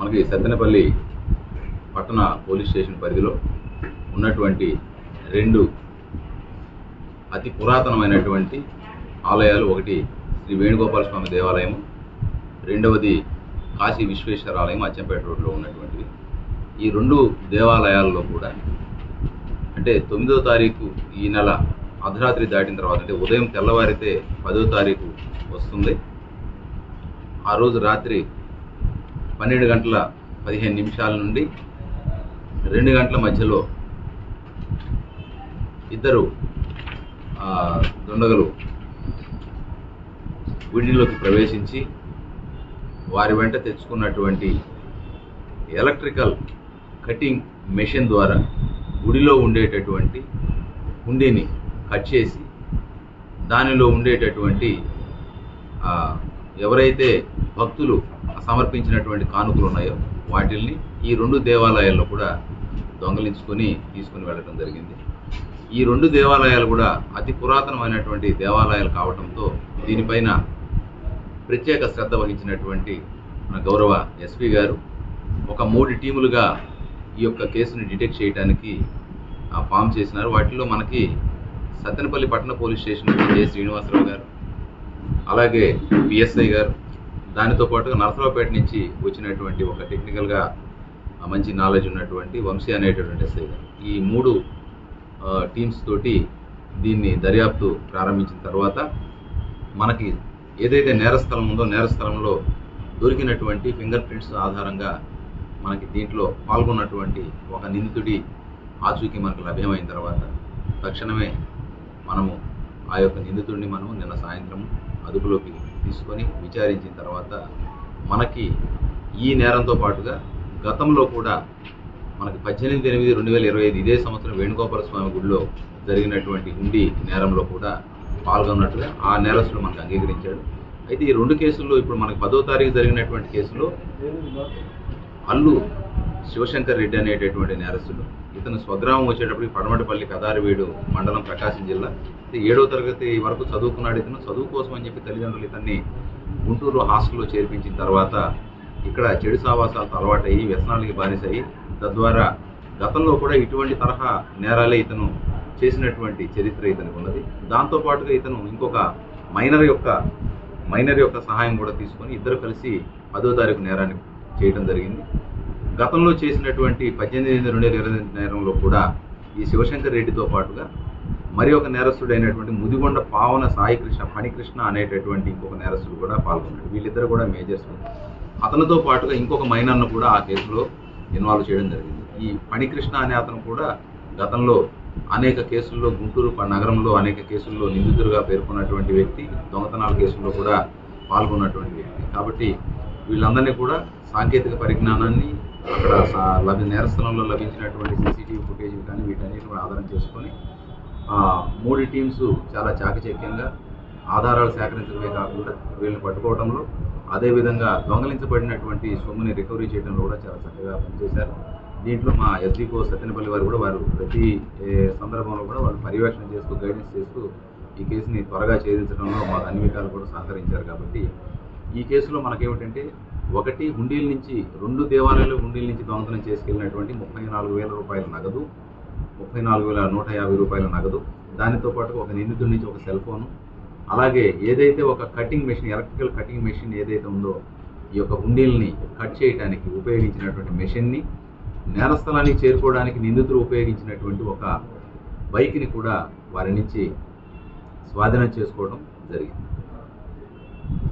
మనకి సత్తెనపల్లి పట్టణ police station పరిధిలో ఉన్నటువంటి రెండు అతి పురాతనమైనటువంటి ఆలయాలు ఒకటి శ్రీ వేణుగోపాల స్వామి దేవాలయం రెండవది కాశీ విశ్వేశ్వర ఆలయం అచ్చంపేట రోడ్లో ఉన్నటువంటివి ఈ రెండు దేవాలయాల్లో కూడా అంటే తొమ్మిదో తారీఖు ఈ నెల అర్ధరాత్రి దాటిన తర్వాత అంటే ఉదయం తెల్లవారితే పదో తారీఖు వస్తుంది. ఆ రోజు రాత్రి పన్నెండు గంటల పదిహేను నిమిషాల నుండి రెండు గంటల మధ్యలో ఇద్దరు దుండగలు గుడిలోకి ప్రవేశించి వారి వెంట తెచ్చుకున్నటువంటి ఎలక్ట్రికల్ కటింగ్ మెషిన్ ద్వారా గుడిలో ఉండేటటువంటి హుండీని కట్ చేసి దానిలో ఉండేటటువంటి ఎవరైతే భక్తులు సమర్పించినటువంటి కానుకలు ఉన్నాయో వాటిల్ని ఈ రెండు దేవాలయాల్లో కూడా దొంగలించుకొని తీసుకుని వెళ్ళడం జరిగింది. ఈ రెండు దేవాలయాలు కూడా అతి పురాతనమైనటువంటి దేవాలయాలు కావడంతో దీనిపైన ప్రత్యేక శ్రద్ధ వహించినటువంటి మన గౌరవ ఎస్పీ గారు ఒక మూడు టీములుగా ఈ యొక్క కేసుని డిటెక్ట్ చేయడానికి ఆ, ఫామ్ చేసినారు. వాటిలో మనకి సత్తెనపల్లి పట్టణ పోలీస్ స్టేషన్ జే శ్రీనివాసరావు గారు అలాగే పిఎస్ఐ గారు దానితో పాటుగా నరసరావుపేట నుంచి వచ్చినటువంటి ఒక టెక్నికల్గా మంచి నాలెడ్జ్ ఉన్నటువంటి వంశీ అనేటటువంటి ఎస్ఐ గారు. ఈ మూడు టీమ్స్ తోటి దీన్ని దర్యాప్తు ప్రారంభించిన తర్వాత మనకి ఏదైతే నేరస్థలం ఉందో నేరస్థలంలో దొరికినటువంటి ఫింగర్ ప్రింట్స్ ఆధారంగా మనకి దీంట్లో పాల్గొన్నటువంటి ఒక నిందితుడి ఆచూకీ మనకు లభ్యమైన తర్వాత తక్షణమే మనము ఆ యొక్క నిందితుడిని మనము నిన్న సాయంత్రం అదుపులోకి తీసుకొని విచారించిన తర్వాత మనకి ఈ నేరంతో పాటుగా గతంలో కూడా మనకి పద్దెనిమిది ఎనిమిది రెండు వేల ఇరవై ఐదు ఇదే సంవత్సరం వేణుగోపాల స్వామి గుడిలో జరిగినటువంటి హుండీ నేరంలో కూడా పాల్గొన్నట్టుగా ఆ నేరస్తులు మనకు అంగీకరించాడు. అయితే ఈ రెండు కేసుల్లో ఇప్పుడు మనకి పదో తారీఖు జరిగినటువంటి కేసులో అల్లు శివశంకర్ రెడ్డి అనేటటువంటి నేరస్తుడు. ఇతను స్వగ్రామం వచ్చేటప్పటికి పడమటిపల్లి కదారివీడు మండలం ప్రకాశం జిల్లా. ఏడో తరగతి వరకు చదువుకున్నాడు ఇతను. చదువు కోసం అని చెప్పి తల్లిదండ్రులు ఇతన్ని గుంటూరులో హాస్టల్లో చేర్పించిన తర్వాత ఇక్కడ చెడు సావాసాలతో అలవాటయ్యి వ్యసనాలకి బానిసయ్యి తద్వారా గతంలో కూడా ఇటువంటి తరహా నేరాలే ఇతను చేసినటువంటి చరిత్ర ఇతనికి ఉన్నది. దాంతో పాటుగా ఇతను ఇంకొక మైనర్ యొక్క మైనర్ యొక్క సహాయం కూడా తీసుకొని ఇద్దరు కలిసి పదో తారీఖు నేరాన్ని చేయడం జరిగింది. గతంలో చేసినటువంటి పద్దెనిమిది ఎనిమిది రెండు వేల ఇరవై ఎనిమిది నేరంలో కూడా ఈ శివశంకర్ రెడ్డితో పాటుగా మరి ఒక నేరస్తుడైనటువంటి ముదిగొండ పావన సాయికృష్ణ ఫణికృష్ణ అనేటటువంటి ఇంకొక నేరస్తుడు కూడా పాల్గొన్నాడు. వీళ్ళిద్దరు కూడా మేజర్స్. అతనితో పాటుగా ఇంకొక మైనర్ను కూడా ఆ కేసులో ఇన్వాల్వ్ చేయడం జరిగింది. ఈ ఫణికృష్ణ అనే అతను కూడా గతంలో అనేక కేసుల్లో గుంటూరు నగరంలో అనేక కేసుల్లో నిందితుడిగా పేర్కొన్నటువంటి వ్యక్తి దొంగతనాల కేసుల్లో కూడా పాల్గొన్నటువంటి వ్యక్తి. కాబట్టి వీళ్ళందరినీ కూడా సాంకేతిక పరిజ్ఞానాన్ని అక్కడ లభి నేరస్థలంలో లభించినటువంటి సీసీటీవీ ఫుటేజ్ కానీ వీటన్నిటిని కూడా ఆధారం చేసుకొని మూడు టీమ్స్ చాలా చాకచక్యంగా ఆధారాలు సేకరించడమే కాకుండా వీళ్ళని పట్టుకోవడంలో అదేవిధంగా దొంగలించబడినటువంటి సొమ్ముని రికవరీ చేయడంలో కూడా చాలా చక్కగా పనిచేశారు. దీంట్లో మా ఎస్డీకో సత్యనపల్లి వారు కూడా వారు ప్రతి సందర్భంలో కూడా వాళ్ళు పర్యవేక్షణ చేస్తూ గైడెన్స్ చేస్తూ ఈ కేసుని త్వరగా ఛేదించడంలో మా అన్ని విధాలు కూడా సహకరించారు కాబట్టి ఈ కేసులో మనకేమిటంటే ఒకటి హుండీల నుంచి రెండు దేవాలయాలు హుండీల నుంచి దొంగతనం చేసుకెళ్ళినటువంటి ముప్పై నాలుగు వేల రూపాయల నగదు ముప్పై నాలుగు వేల నూట యాభై రూపాయల నగదు దానితో పాటు ఒక నిందితుడి నుంచి ఒక సెల్ ఫోను అలాగే ఏదైతే ఒక cutting machine electrical cutting machine ఏదైతే ఉందో ఈ యొక్క హుండీల్ని కట్ చేయడానికి ఉపయోగించినటువంటి మెషిన్ని నేరస్థలానికి చేరుకోవడానికి నిందితులు ఉపయోగించినటువంటి ఒక బైక్ని కూడా వారి నుంచి స్వాధీనం చేసుకోవడం జరిగింది.